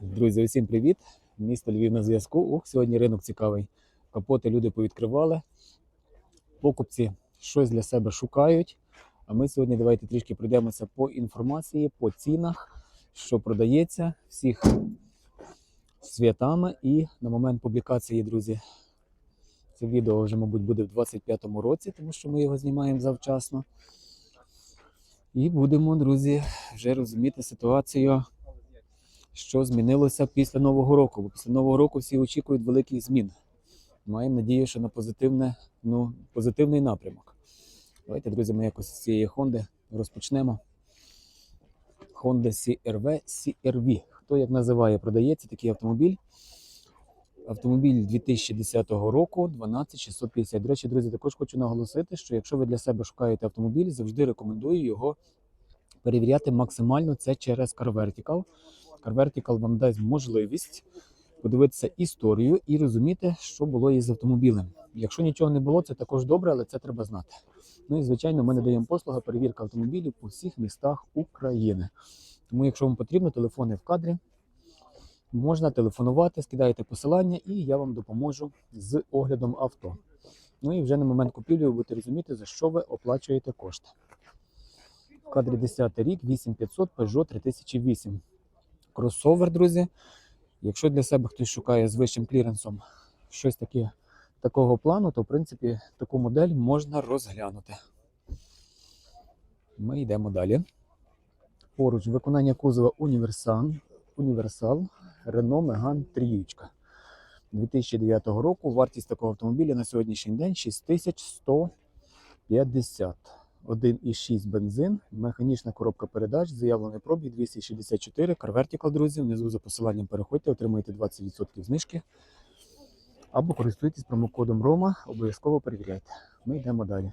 Друзі, усім привіт! Місто Львів на зв'язку. Ох, сьогодні ринок цікавий. Капоти люди повідкривали. Покупці щось для себе шукають. А ми сьогодні давайте трішки пройдемося по інформації, по цінах, що продається всіх святами. І на момент публікації, друзі, це відео вже, мабуть, буде в 25-му році, тому що ми його знімаємо завчасно. І будемо, друзі, вже розуміти ситуацію що змінилося після Нового року. Бо після Нового року всі очікують великих змін. Маємо надію, що на позитивне, ну, позитивний напрямок. Давайте, друзі, ми якось з цієї Honda розпочнемо. Honda CRV CRV. Хто як називає, продається такий автомобіль. Автомобіль 2010 року 12650. До речі, друзі, також хочу наголосити, що якщо ви для себе шукаєте автомобіль, завжди рекомендую його перевіряти максимально це через Car Vertical. Car Vertical вам дасть можливість подивитися історію і розуміти, що було із автомобілем. Якщо нічого не було, це також добре, але це треба знати. Ну і звичайно, ми надаємо послугу перевірка автомобілів по всіх містах України. Тому, якщо вам потрібно, телефони в кадрі. Можна телефонувати, скидаєте посилання, і я вам допоможу з оглядом авто. Ну і вже на момент купівлі ви будете розуміти, за що ви оплачуєте кошти. В кадрі 10 рік, 8500 Peugeot 3008 кросовер, друзі. Якщо для себе хтось шукає з вищим кліренсом щось таке такого плану, то в принципі таку модель можна розглянути. Ми йдемо далі. Поруч виконання кузова Універсал, Універсал Renault Megane 3. 2009 року. Вартість такого автомобіля на сьогоднішній день 6150. 1,6 бензин, механічна коробка передач, заявлений пробіг 264, Car Vertical, друзі. Внизу за посиланням переходьте, отримаєте 20% знижки. Або користуйтесь промокодом ROMA, обов'язково перевіряйте. Ми йдемо далі.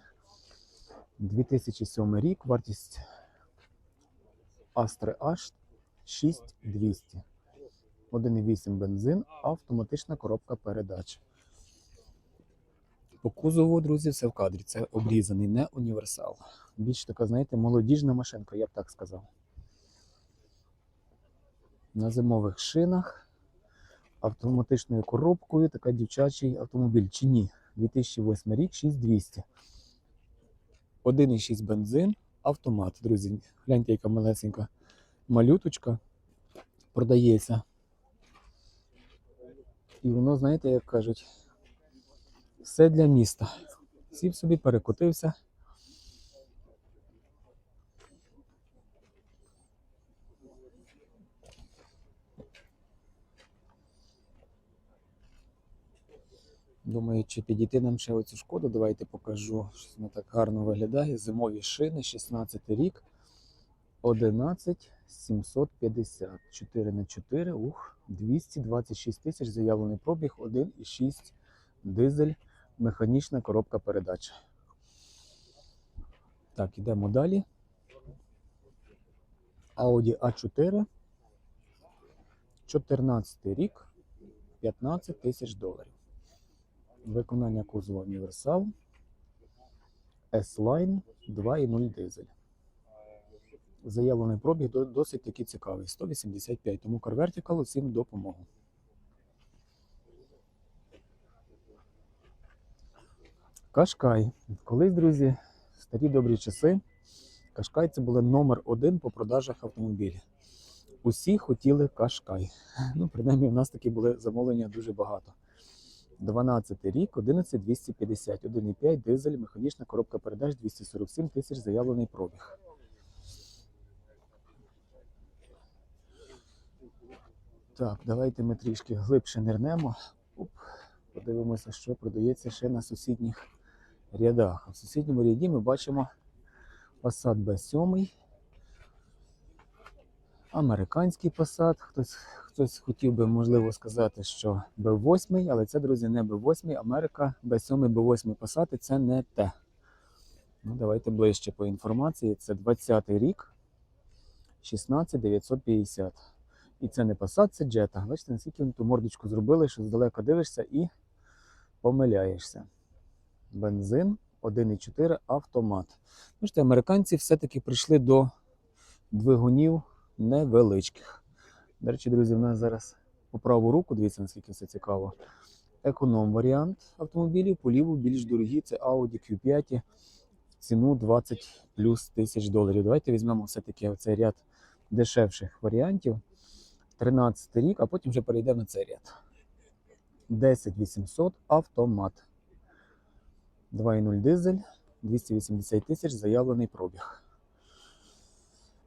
2007 рік, вартість Astra H 6200. 1,8 бензин, автоматична коробка передач. По кузову, друзі, все в кадрі. Це обрізаний, не універсал. Більш така, знаєте, молодіжна машинка, я б так сказав. На зимових шинах, автоматичною коробкою, така дівчачий автомобіль. Чи ні? 2008 рік, 6200. 1,6 бензин, автомат, друзі. Гляньте, яка малесенька малюточка продається. І воно, знаєте, як кажуть, все для міста. Сів собі перекотився. Думаю, чи підійти нам ще оцю шкоду. Давайте покажу, що вона так гарно виглядає. Зимові шини, 16 рік, 11 750. 4 на 4, ух, 226 тисяч, заявлений пробіг, 1,6 дизель, механічна коробка передач. Так, ідемо далі. Audi A4. 14 рік, 15 тисяч доларів. Виконання кузова універсал. S-Line 2.0 дизель. Заявлений пробіг досить таки цікавий. 185. Тому Car Vertical усім допомогу. Кашкай. Колись, друзі, в старі добрі часи. Кашкай це було номер один по продажах автомобілів. Усі хотіли Кашкай. Ну, принаймні, в нас такі були замовлення дуже багато. 12 рік, 11250, 1,5 дизель, механічна коробка передач 247 тисяч заявлений пробіг. Так, давайте ми трішки глибше нирнемо. Оп, подивимося, що продається ще на сусідніх рядах. В сусідньому ряді ми бачимо Passat B7, американський Passat. Хтось, хтось хотів би, можливо, сказати, що B8, але це, друзі, не B8, Америка B7, B8 Passat це не те. Ну, давайте ближче по інформації. Це 20-й рік, 16950. І це не Passat, це Jetta. Бачите, наскільки ту мордочку зробили, що здалека дивишся і помиляєшся. Бензин 1,4 автомат. Бачите, американці все-таки прийшли до двигунів невеличких. До речі, друзі, в нас зараз по праву руку, дивіться, наскільки все цікаво. Економ варіант автомобілів, по ліву більш дорогі це Audi Q5 ціну 20 плюс тисяч доларів. Давайте візьмемо все-таки оцей ряд дешевших варіантів. 13 рік, а потім вже перейдемо на цей ряд. 10 800 автомат. 2.0 дизель, 280 тисяч заявлений пробіг.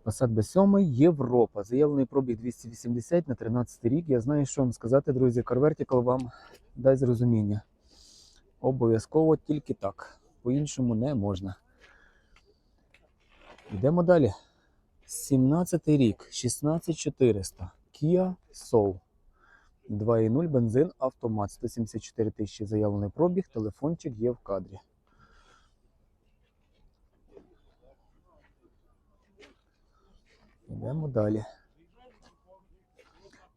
Passat B7 Європа. Заявлений пробіг 280 на 13 рік. Я знаю, що вам сказати, друзі. Car Vertical вам дасть зрозуміння. Обов'язково тільки так. По-іншому не можна. Йдемо далі. 17 рік, 16400. Kia Soul. 2.0 бензин, автомат. 174 тисячі заявлений пробіг. Телефончик є в кадрі. Йдемо далі.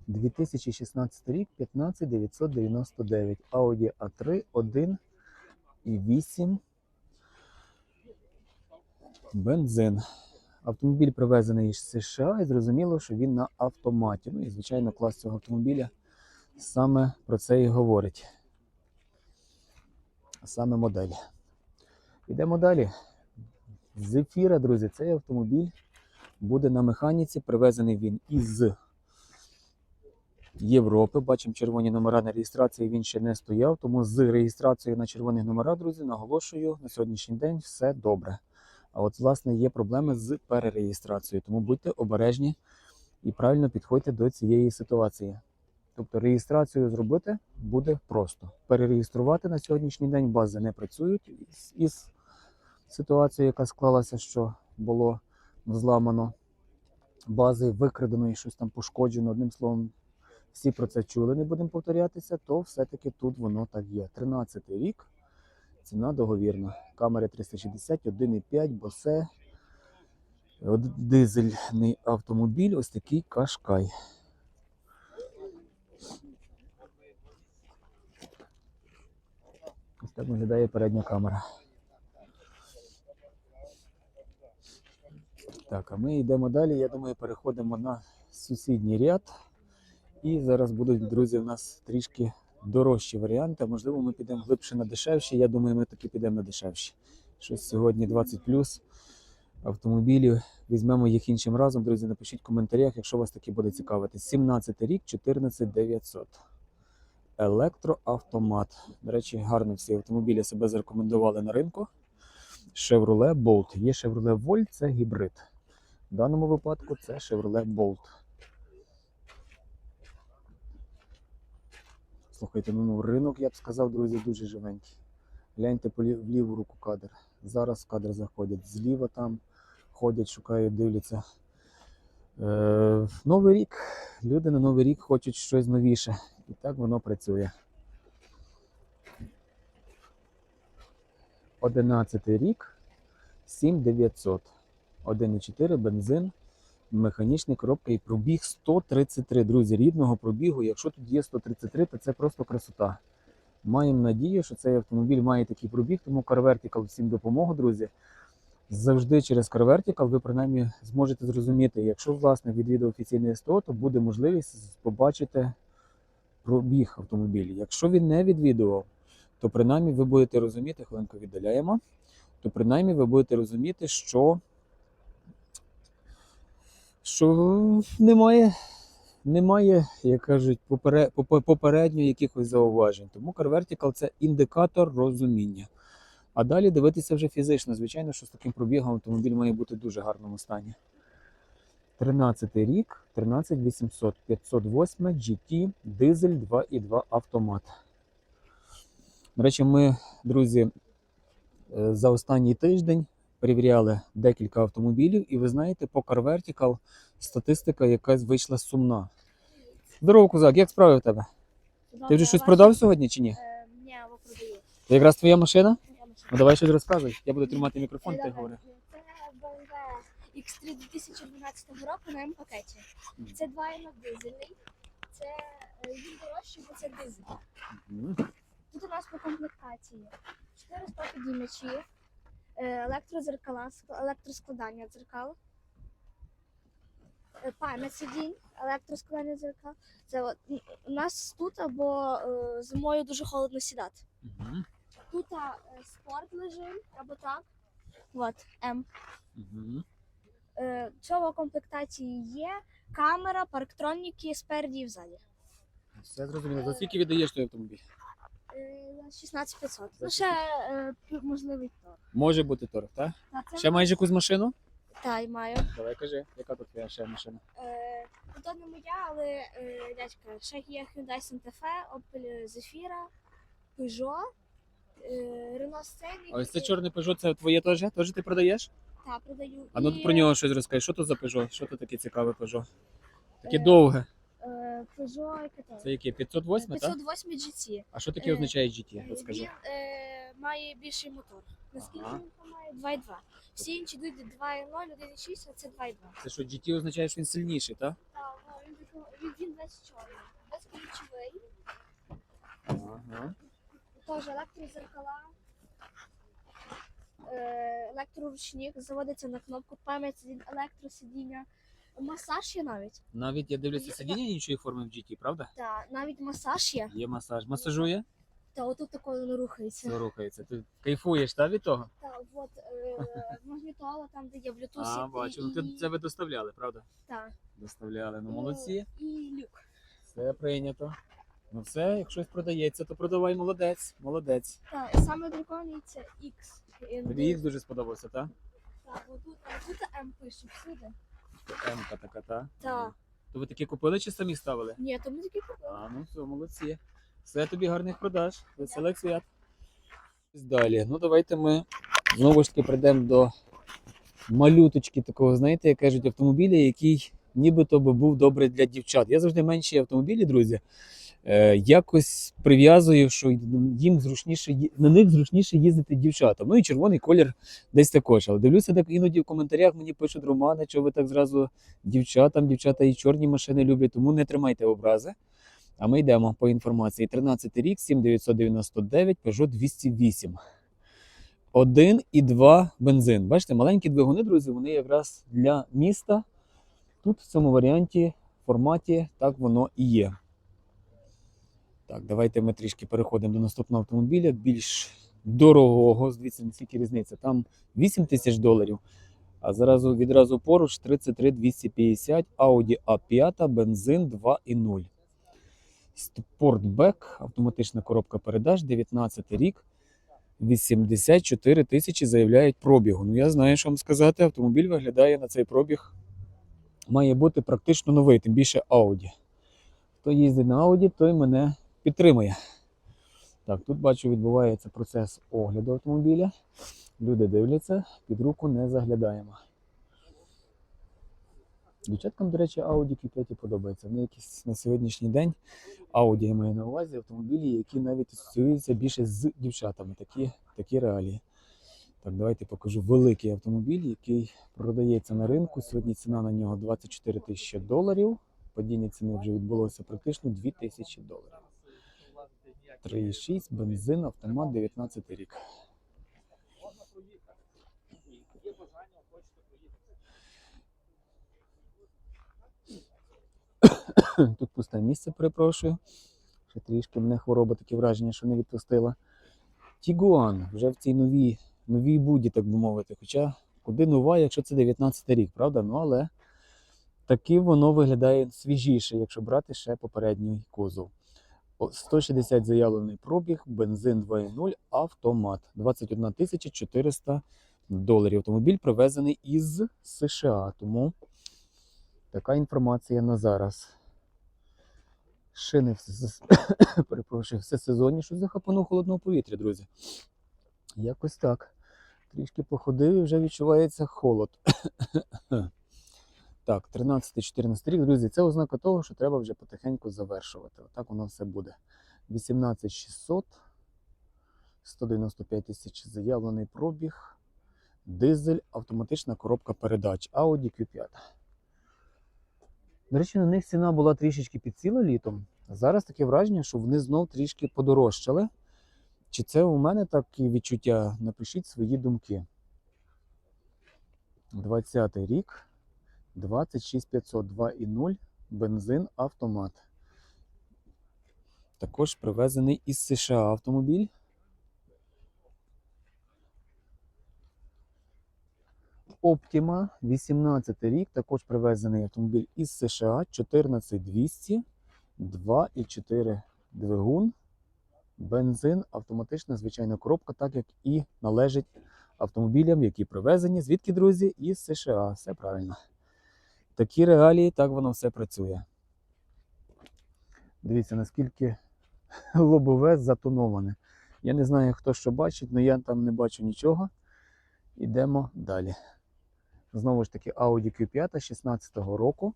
2016 рік, 15999. Audi A3, 1 і 8. Бензин. Автомобіль привезений з США і зрозуміло, що він на автоматі. Ну і, звичайно, клас цього автомобіля саме про це і говорить. Саме модель. Йдемо далі. Зефіра, друзі, цей автомобіль буде на механіці. Привезений він із Європи. Бачимо червоні номера на реєстрації. Він ще не стояв. Тому з реєстрацією на червоних номерах, друзі, наголошую, на сьогоднішній день все добре. А от, власне, є проблеми з перереєстрацією. Тому будьте обережні і правильно підходьте до цієї ситуації. Тобто реєстрацію зробити буде просто. Перереєструвати на сьогоднішній день бази не працюють із, ситуацією, яка склалася, що було зламано бази, викрадено і щось там пошкоджено. Одним словом, всі про це чули, не будемо повторятися, то все-таки тут воно так є. 13 рік, ціна договірна. Камери 360, 1,5, босе. Дизельний автомобіль, ось такий кашкай. Ось так виглядає передня камера. Так, а ми йдемо далі. Я думаю, переходимо на сусідній ряд. І зараз будуть, друзі, у нас трішки дорожчі варіанти. Можливо, ми підемо глибше на дешевші. Я думаю, ми таки підемо на дешевші. Щось сьогодні 20 плюс автомобілів. Візьмемо їх іншим разом. Друзі, напишіть в коментарях, якщо вас таки буде цікавити. 17 рік, 14 900. Електроавтомат. До речі, гарно всі автомобілі себе зарекомендували на ринку. Chevrolet Bolt. Є Chevrolet Volt, це гібрид. В даному випадку це Chevrolet Bolt. Слухайте, ну, ну ринок, я б сказав, друзі, дуже живенький. Гляньте в ліву руку кадр. Зараз кадр заходять. Зліва там ходять, шукають, дивляться. Е, Новий рік. Люди на Новий рік хочуть щось новіше. І так воно працює. 11 рік, 7900. 1,4 бензин, механічна коробка і пробіг 133. Друзі, рідного пробігу. Якщо тут є 133, то це просто красота. Маємо надію, що цей автомобіль має такий пробіг, тому Car всім допомогу, друзі. Завжди через CarVertical ви принаймні зможете зрозуміти, якщо власне відвідав офіційне СТО, то буде можливість побачити пробіг автомобіля. Якщо він не відвідував, то принаймні ви будете розуміти, хвилинку віддаляємо, то принаймні ви будете розуміти, що, що немає, немає, як кажуть, попере, попередньо якихось зауважень. Тому CarVertical – це індикатор розуміння. А далі дивитися вже фізично. Звичайно, що з таким пробігом автомобіль має бути в дуже гарному стані. 13 рік, 13800, 508 GT, дизель 2.2 автомат. До речі, ми, друзі, е, за останній тиждень перевіряли декілька автомобілів, і ви знаєте, по Car Vertical статистика якась вийшла сумна. Здорово, козак, як справи в тебе? Ти вже щось продав сьогодні чи ні? Е, Ні, або продаю. Якраз твоя машина? Ну давай щось розказуй. Я буду тримати мікрофон, ти говори. Це BMW X3 2012 року на М-пакеті. Це 2.0 дизельний. Це е, він дорожчий, бо це дизель. Мгм. Тут у нас по комплектації 4 стопідіймачі, е, електрозеркала, ск- електроскладання дзеркал. е, пам'ять сидінь, електроскладання дзеркал. Це от, м, у нас тут або е, зимою дуже холодно сідати. Угу. Тут е, спорт лежить, або так. От, М. Угу. Е, цього комплектації є камера, парктроніки спереді і взаді. Все зрозуміло. За скільки віддаєш той автомобіль? Е, 16500. За Ну, ще е, можливий торг. Може бути торг, так? Та, це Ще маєш якусь машину? та й маю. Давай кажи, яка тут твоя ще машина? Е, ну, то не моя, але е, дядька, ще є Hyundai Santa Fe, Opel Zafira, Peugeot, е, Scenic. А ось це чорний Peugeot, це твоє теж? Теж ти продаєш? Та, продаю. А ну І, про нього щось розкажи. Що то за Peugeot? Що то таке цікаве Peugeot? Таке Е, довге. Е, Peugeot? Це яке? 508, так? 508 GT. А що таке Е, означає GT? Він е, має більший мотор. Наскільки Ага. він там має? 2,2. Всі інші йдуть 2,0, 1,6, а це 2,2. Це що GT означає, що він сильніший, так? Так, ну, він, такий- він, весь чорний. Безключовий. Ага. Теж електрозеркала. Е, електроручник заводиться на кнопку, пам'ять електросидіння. Масаж є навіть. Навіть я дивлюся сидіння іншої форми в GT, правда? Та, навіть масаж є. Є масаж. Масажує? Та отут такою не рухається. Все рухається. Ти кайфуєш, так, від того? Та, от е, магнітола, там, де є Bluetooth. А, і- бачу. Ну і- ти це ви доставляли, правда? та. Доставляли. Ну І- молодці. І люк. Все прийнято. Ну все, якщо щось продається, то продавай молодець. Молодець. Так, саме прикольний це X. Тобі їх дуже сподобався, так? Так, отут, а тут М пише всюди. М-ка така, та? Так. То ви такі купили чи самі ставили? Ні, то ми такі купили. А, ну все, молодці. Все тобі гарних продаж. Веселих свят. Далі. Ну давайте ми знову ж таки прийдемо до малюточки такого, знаєте, як кажуть, автомобіля, який нібито би був добрий для дівчат. Я завжди менші автомобілі, друзі. Е, якось прив'язую, що їм зручніше на них зручніше їздити дівчатам. Ну і червоний колір десь також. Але дивлюся, так іноді в коментарях мені пишуть Романе, що ви так зразу дівчатам, дівчата і чорні машини люблять, тому не тримайте образи. А ми йдемо по інформації. 13 рік, 7999, Peugeot 208. 1 і 2 бензин. Бачите, маленькі двигуни, друзі, вони якраз для міста. Тут в цьому варіанті, форматі, так воно і є. Так, давайте ми трішки переходимо до наступного автомобіля, більш дорогого. Дивіться, наскільки різниця. Там 8 тисяч доларів. А зразу відразу поруч 33 250 Audi A5, бензин 2.0. Спортбек, автоматична коробка передач, 19 рік, 84 тисячі заявляють пробігу. Ну я знаю, що вам сказати. Автомобіль виглядає на цей пробіг. Має бути практично новий, тим більше Audi. Хто їздить на Audi, той мене підтримує. Так, тут бачу, відбувається процес огляду автомобіля. Люди дивляться, під руку не заглядаємо. Дівчаткам, до речі, Audi Q5 подобається. Вони якісь на сьогоднішній день Audi я маю на увазі автомобілі, які навіть асоціюються більше з дівчатами. Такі, такі реалії. Так, давайте покажу великий автомобіль, який продається на ринку. Сьогодні ціна на нього 24 тисячі доларів. Падіння ціни вже відбулося практично 2 тисячі доларів. 3,6, бензин, автомат, 19 рік. Тут пусте місце, перепрошую. Ще трішки мене хвороба таке враження, що не відпустила. Тігуан вже в цій новій, новій буді, так би мовити. Хоча куди нова, якщо це 19 рік, правда? Ну але таки воно виглядає свіжіше, якщо брати ще попередній кузов. О, 160 заявлений пробіг, бензин 2.0, автомат. 21 тисяча 400 доларів. Автомобіль привезений із США. Тому така інформація на зараз. Шини все, перепрошую, все сезонні, що захапану холодного повітря, друзі. Якось так. Трішки походив і вже відчувається холод. Так, 13-14 рік, друзі, це ознака того, що треба вже потихеньку завершувати. Отак воно все буде. 18600, 195 тисяч заявлений пробіг, дизель, автоматична коробка передач, Audi Q5. До речі, на них ціна була трішечки підсіла літом. Зараз таке враження, що вони знов трішки подорожчали. Чи це у мене такі відчуття? Напишіть свої думки. 20-й рік. 26500 2.0 бензин автомат. Також привезений із США автомобіль. Optima, 18 рік, також привезений автомобіль із США 14200, 2,4 двигун, бензин, автоматична звичайна коробка, так як і належить автомобілям, які привезені. Звідки, друзі? Із США. Все правильно. Такі реалії, так воно все працює. Дивіться, наскільки лобове затоноване. Я не знаю, хто що бачить, але я там не бачу нічого. Ідемо далі. Знову ж таки, Audi Q5 16-го року.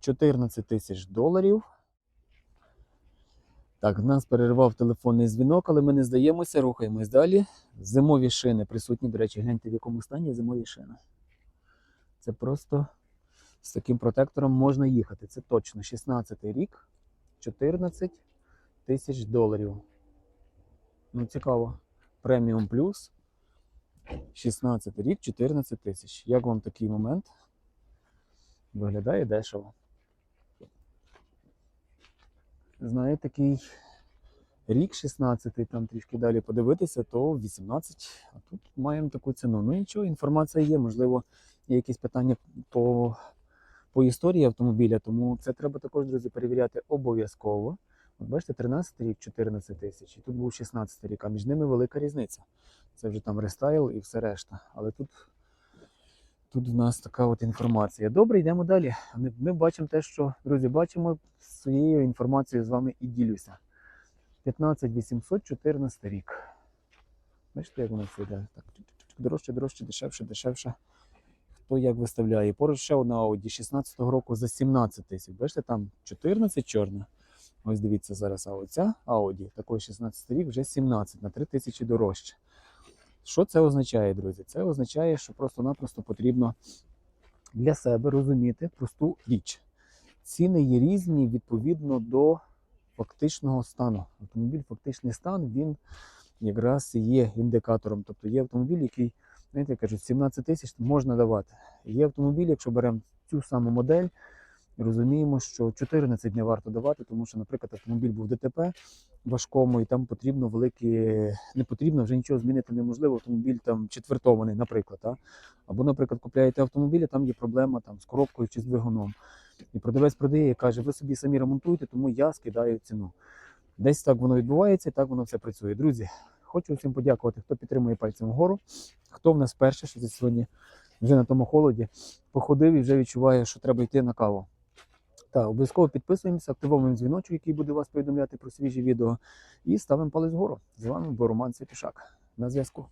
14 тисяч доларів. Так, в нас перервав телефонний дзвінок, але ми не здаємося, рухаємось далі. Зимові шини присутні. До речі, гляньте, в якому стані зимові шини. Це просто з таким протектором можна їхати. Це точно 16 рік, 14 тисяч доларів. Ну, цікаво. Преміум плюс. 16 рік, 14 тисяч. Як вам такий момент? Виглядає дешево. Знає такий рік 16, там трішки далі подивитися, то 18. А тут маємо таку ціну. Ну нічого, інформація є. Можливо, є якісь питання по, по історії автомобіля, тому це треба також, друзі, перевіряти обов'язково. От бачите, 13 рік 14 тисяч, і тут був 16 рік, а між ними велика різниця. Це вже там рестайл і все решта. Але тут, тут в нас така от інформація. Добре, йдемо далі. Ми, бачимо те, що, друзі, бачимо своєю інформацією з вами і ділюся. 15 814 рік. Бачите, як воно все йде? Так, дорожче, дорожче, дешевше, дешевше. Хто як виставляє? Поруч ще одна Audi 16-го року за 17 тисяч. Бачите, там 14 чорна. Ось дивіться зараз, а оця Audi, такий 16 рік, вже 17 на 3 тисячі дорожче. Що це означає, друзі? Це означає, що просто-напросто потрібно для себе розуміти просту річ. Ціни є різні відповідно до фактичного стану. Автомобіль, фактичний стан, він якраз є індикатором. Тобто є автомобіль, який, знаєте, кажуть, 17 тисяч можна давати. Є автомобіль, якщо беремо цю саму модель, розуміємо, що 14 не варто давати, тому що, наприклад, автомобіль був ДТП важкому, і там потрібно великі, не потрібно вже нічого змінити неможливо. Автомобіль там четвертований, наприклад. А? Або, наприклад, купляєте автомобіль, а там є проблема там, з коробкою чи з двигуном. І продавець продає і каже, ви собі самі ремонтуєте, тому я скидаю ціну. Десь так воно відбувається, і так воно все працює. Друзі, хочу всім подякувати, хто підтримує пальцем вгору, хто в нас перший, що сьогодні вже на тому холоді походив і вже відчуває, що треба йти на каву. Так, обов'язково підписуємося, активовуємо дзвіночок, який буде вас повідомляти про свіжі відео. І ставимо палець вгору. З вами був Роман Святішак. На зв'язку.